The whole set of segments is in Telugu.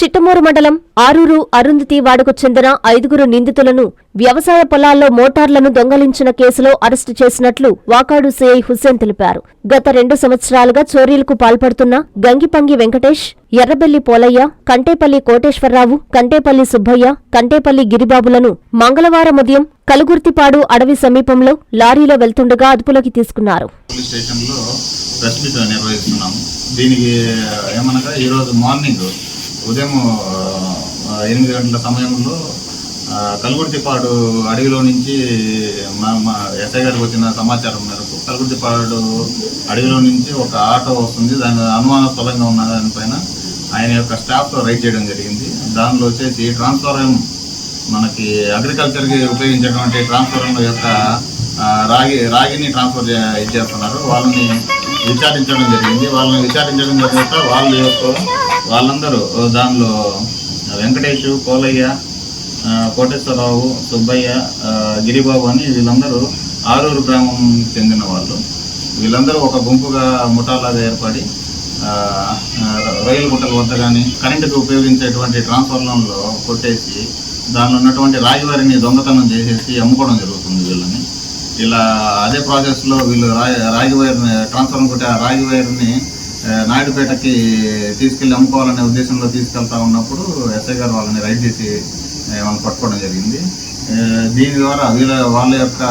చిట్టమూరు మండలం ఆరూరు అరుంధతి వాడకు చెందిన ఐదుగురు నిందితులను వ్యవసాయ పొలాల్లో మోటార్లను దొంగలించిన కేసులో అరెస్టు చేసినట్లు వాకాడు సిఐ హుస్సేన్ తెలిపారు. గత రెండు సంవత్సరాలుగా చోరీలకు పాల్పడుతున్న గంగిపంగి వెంకటేష్ ఎర్రబెల్లి పోలయ్య కంటేపల్లి కోటేశ్వరరావు కంటేపల్లి సుబ్బయ్య కంటేపల్లి గిరిబాబులను మంగళవారం ఉదయం కలుగుర్తిపాడు అడవి సమీపంలో లారీలో వెళ్తుండగా అదుపులోకి తీసుకున్నారు. దీనికి ఏమనగా ఈరోజు మార్నింగ్ ఉదయం ఎనిమిది గంటల సమయంలో కలుగుర్తిపాడు అడవిలో నుంచి మా మా ఎస్ఐ గారికి వచ్చిన సమాచారం మేరకు కలుగుర్తిపాడు అడవిలో నుంచి ఒక ఆటో వస్తుంది. దాని అనుమానాస్పదంగా ఉన్న దానిపైన ఆయన యొక్క స్టాఫ్తో రైడ్ చేయడం జరిగింది. దానిలో వచ్చేసి ట్రాన్స్ఫారం మనకి అగ్రికల్చర్కి ఉపయోగించేటువంటి ట్రాన్స్ఫారం యొక్క రాగి రాగిని ట్రాన్స్ఫర్ ఇచ్చేస్తున్నారు వాళ్ళని విచారించడం జరిగింది. వాళ్ళని విచారించడం జరిగిన వాళ్ళ యొక్క వాళ్ళందరూ దానిలో వెంకటేష్ కోలయ్య కోటేశ్వరరావు సుబ్బయ్య గిరిబాబు అని వీళ్ళందరూ ఆరూరు గ్రామం చెందిన వాళ్ళు. వీళ్ళందరూ ఒక గుంపుగా ముఠాలాగా ఏర్పడి రైలు గుట్టల వద్ద కానీ కరెంటుకు ఉపయోగించేటువంటి ట్రాన్స్ఫార్మర్లో కొట్టేసి దానిలో ఉన్నటువంటి రాగివారిని దొంగతనం చేసేసి అమ్ముకోవడం జరుగుతుంది వీళ్ళని. ఇలా అదే ప్రాసెస్లో వీళ్ళు రాగి రాగి వైర్ని ట్రాన్స్ఫార్మర్ కొట్టే ఆ రాగి వైర్ని నాయుడుపేటకి తీసుకెళ్ళి అమ్ముకోవాలనే ఉద్దేశంలో తీసుకెళ్తా ఉన్నప్పుడు ఎస్ఐ గారు వాళ్ళని రైడ్ చేసి వాళ్ళని పట్టుకోవడం జరిగింది. దీని ద్వారా వీళ్ళ వాళ్ళ యొక్క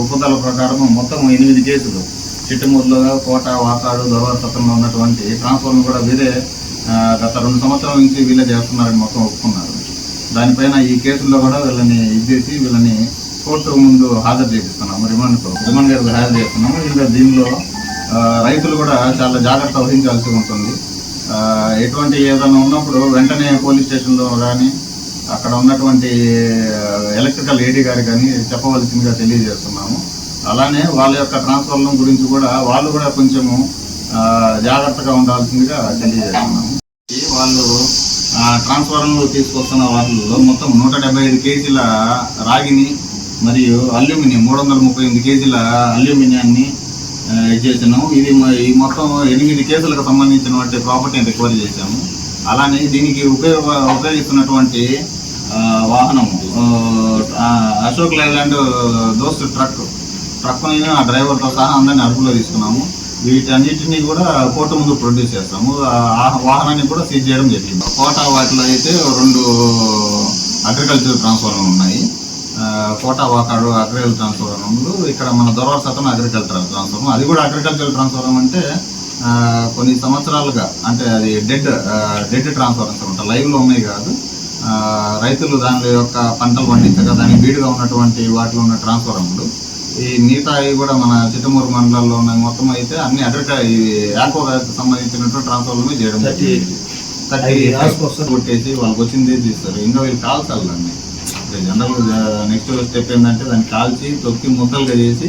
ఒప్పుదల ప్రకారం మొత్తం ఎనిమిది కేసులు. చిట్టుమూరులో కోట వాకాడు దొరవసత్తంలో ఉన్నటువంటి ట్రాన్స్ఫార్మర్ కూడా వీరే గత రెండు సంవత్సరాల నుంచి వీళ్ళే చేస్తున్నారని మొత్తం ఒప్పుకున్నారు. దానిపైన ఈ కేసుల్లో కూడా వీళ్ళని ఇచ్చేసి వీళ్ళని కోర్టు ముందు హాజరు చేపిస్తున్నాము. రిమాండ్తో రిమాండ్ గారికి హాజరు చేస్తున్నాము. ఇంకా దీనిలో రైతులు కూడా చాలా జాగ్రత్త వహించాల్సి ఉంటుంది. ఎటువంటి ఏదైనా ఉన్నప్పుడు వెంటనే పోలీస్ స్టేషన్లో కానీ అక్కడ ఉన్నటువంటి ఎలక్ట్రికల్ ఏడీ గారు కానీ చెప్పవలసిందిగా తెలియజేస్తున్నాము. అలానే వాళ్ళ యొక్క ట్రాన్స్ఫర్లం గురించి కూడా వాళ్ళు కూడా కొంచెము జాగ్రత్తగా ఉండాల్సిందిగా తెలియజేస్తున్నాము. వాళ్ళు ట్రాన్స్ఫార్మర్లు తీసుకొస్తున్న వాళ్ళలో మొత్తం నూట డెబ్బై ఐదు కేజీల రాగిని మరియు అల్యూమినియం మూడు వందల ముప్పై ఎనిమిది కేజీల అల్యూమినియాన్ని ఆ, ఇచ్చేసినాము ఇది ఈ మొత్తం ఎనిమిది కేసులకు సంబంధించినటువంటి ప్రాపర్టీని రికవరీ చేశాము. అలానే దీనికి ఉపయోగ ఉపయోగిస్తున్నటువంటి వాహనము అశోక్ లైలాండ్ దోస్త్ ట్రక్ ట్రక్ని ఆ డ్రైవర్తో సహా అందరిని అదుపులో తీసుకున్నాము. వీటన్నిటిని కూడా కోర్టు ముందు ప్రొడ్యూస్ చేస్తాము. ఆ వాహనాన్ని కూడా సీజ్ చేయడం జరిగింది. కోట వాటిలో అయితే రెండు అగ్రికల్చర్ ట్రాన్స్ఫార్మర్ ఉన్నాయి. కోటా వాకాడు అగ్రికల్చర్ ట్రాన్స్ఫార్మర్లు ఇక్కడ మన దొరవర్ శాతం అగ్రికల్చర్ ట్రాన్స్ఫార్మర్. అది కూడా అగ్రికల్చర్ ట్రాన్స్ఫార్మర్ అంటే కొన్ని సంవత్సరాలుగా అంటే అది డెడ్ డెడ్ ట్రాన్స్ఫార్మర్స్ అనమాట లైవ్లో ఉన్నాయి కాదు. రైతులు దాని యొక్క పంటలు పండించగా దానికి బీడుగా ఉన్నటువంటి వాటిలో ఉన్న ట్రాన్స్ఫార్మర్లు. ఈ మిగతా కూడా మన చిట్టమూరు మండలాల్లో ఉన్న మొత్తం అయితే అన్ని అగ్రిక ఈ ఆక్వాకి సంబంధించినటువంటి ట్రాన్స్ఫార్మర్లు చేయడం జరిగింది. థర్టీ కొట్టేసి వాళ్ళకి వచ్చింది తీస్తారు. ఇంకా వీళ్ళు కాల్చాలండి జనరల్ నెక్స్ట్ స్టెప్ ఏంటంటే దాన్ని కాల్చి తొక్కి ముద్దలుగా చేసి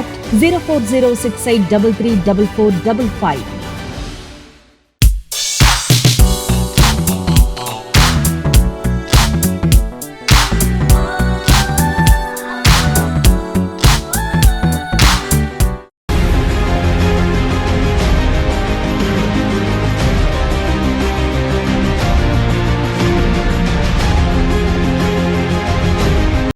contact 04068334455.